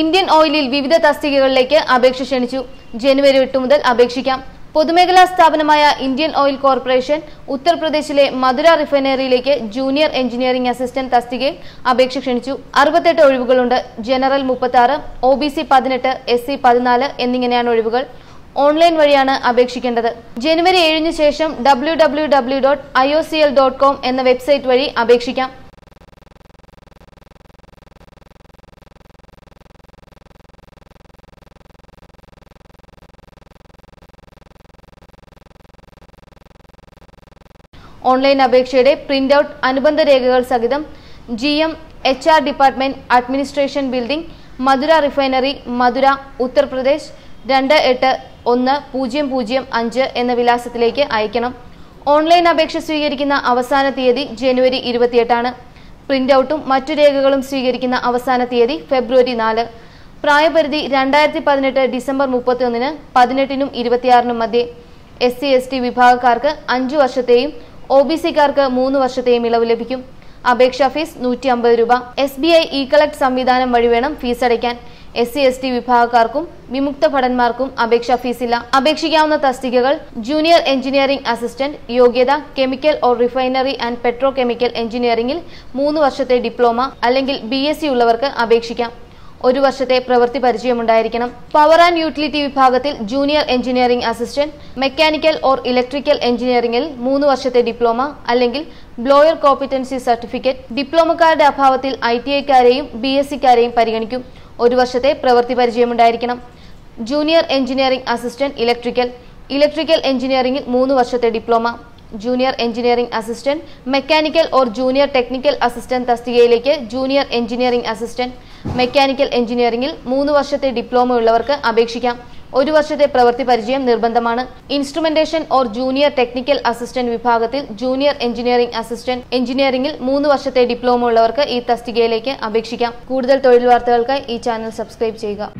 Indian ഓയിലിൽ വിവിധ തസ്തികകളിലേക്ക് അപേക്ഷ ക്ഷണിച്ചു. ജനുവരി എട്ട് മുതൽ അപേക്ഷിക്കാം. പൊതുമേഖലാ സ്ഥാപനമായ ഇന്ത്യൻ ഓയിൽ കോർപ്പറേഷൻ ഉത്തർപ്രദേശിലെ മധുര റിഫൈനറിയിലേക്ക് ജൂനിയർ എഞ്ചിനീയറിംഗ് അസിസ്റ്റന്റ് തസ്തികയിൽ അപേക്ഷ ക്ഷണിച്ചു. അറുപത്തെട്ട് ഒഴിവുകളുണ്ട്. ജനറൽ മുപ്പത്തി ആറ് ഒ ബി സി പതിനെട്ട് എസ് സി പതിനാല് എന്നിങ്ങനെയാണ് ഒഴിവുകൾ. ഓൺലൈൻ വഴിയാണ് അപേക്ഷിക്കേണ്ടത്. ജനുവരി ഏഴിന് ശേഷം W W W dot I O C L dot com എന്ന വെബ്സൈറ്റ് വഴി അപേക്ഷിക്കാം. ഓൺലൈൻ അപേക്ഷയുടെ പ്രിന്റ് ഔട്ട് അനുബന്ധ രേഖകൾ സഹിതം G M H R department administration building Mathura refinery Mathura Uttar Pradesh രണ്ട് എട്ട് ഒന്ന് പൂജ്യം പൂജ്യം അഞ്ച് എന്ന വിലാസത്തിലേക്ക് അയക്കണം. ഓൺലൈൻ അപേക്ഷ സ്വീകരിക്കുന്ന അവസാന തീയതി ജനുവരി ഇരുപത്തിയെട്ടാണ്. പ്രിന്റ് ഔട്ടും മറ്റു രേഖകളും സ്വീകരിക്കുന്ന അവസാന തീയതി ഫെബ്രുവരി നാല്. പ്രായപരിധി രണ്ടായിരത്തി പതിനെട്ട് ഡിസംബർ മുപ്പത്തിയൊന്നിന് പതിനെട്ടിനും ഇരുപത്തിയാറിനും മധ്യേ. എസ് സി എസ് ടി വിഭാഗക്കാർക്ക് അഞ്ചു വർഷത്തെയും ഒ ബി സിക്കാർക്ക് മൂന്ന് വർഷത്തെയും ഇളവ് ലഭിക്കും. അപേക്ഷാ ഫീസ് നൂറ്റി അമ്പത് രൂപ. S B I E collect സംവിധാനം വഴി വേണം ഫീസ് അടയ്ക്കാൻ. എസ് സി എസ് ടി വിഭാഗക്കാർക്കും വിമുക്ത ഭടന്മാർക്കും അപേക്ഷാ ഫീസില്ല. അപേക്ഷിക്കാവുന്ന തസ്തികകൾ ജൂനിയർ എഞ്ചിനീയറിംഗ് അസിസ്റ്റന്റ് യോഗ്യത chemical or refinery and petro chemical എഞ്ചിനീയറിംഗിൽ മൂന്ന് വർഷത്തെ ഡിപ്ലോമ അല്ലെങ്കിൽ ബി ഉള്ളവർക്ക് അപേക്ഷിക്കാം. ഒരു വർഷത്തെ പ്രവൃത്തി പരിചയമുണ്ടായിരിക്കണം. പവർ ആൻഡ് യൂട്ടിലിറ്റി വിഭാഗത്തിൽ junior engineering assistant mechanical or electrical എഞ്ചിനീയറിംഗിൽ മൂന്ന് വർഷത്തെ ഡിപ്ലോമ അല്ലെങ്കിൽ ബ്ലോയർ കോമ്പിറ്റൻസി സർട്ടിഫിക്കറ്റ് ഡിപ്ലോമക്കാരുടെ അഭാവത്തിൽ ഐ ടി ഐക്കാരെയും ബി എസ് സിക്കാരെയും പരിഗണിക്കും. ഒരു വർഷത്തെ പ്രവൃത്തി പരിചയമുണ്ടായിരിക്കണം. Junior engineering assistant electrical electrical എഞ്ചിനീയറിംഗിൽ മൂന്ന് വർഷത്തെ diploma junior engineering assistant mechanical or junior technical assistant തസ്തികയിലേക്ക് ജൂനിയർ എഞ്ചിനീയറിംഗ് അസിസ്റ്റന്റ്. മെക്കാനിക്കൽ എഞ്ചിനീയറിംഗിൽ മൂന്ന് വർഷത്തെ ഡിപ്ലോമ ഉള്ളവർക്ക് അപേക്ഷിക്കാം. ഒരു വർഷത്തെ പ്രവൃത്തി പരിചയം നിർബന്ധമാണ്. Instrumentation or junior technical assistant വിഭാഗത്തിൽ ജൂനിയർ എഞ്ചിനീയറിംഗ് അസിസ്റ്റന്റ് എഞ്ചിനീയറിംഗിൽ മൂന്ന് വർഷത്തെ ഡിപ്ലോമ ഉള്ളവർക്ക് ഈ തസ്തികയിലേക്ക് അപേക്ഷിക്കാം. കൂടുതൽ തൊഴിൽ വാർത്തകൾക്കായി ഈ ചാനൽ സബ്സ്ക്രൈബ് ചെയ്യുക.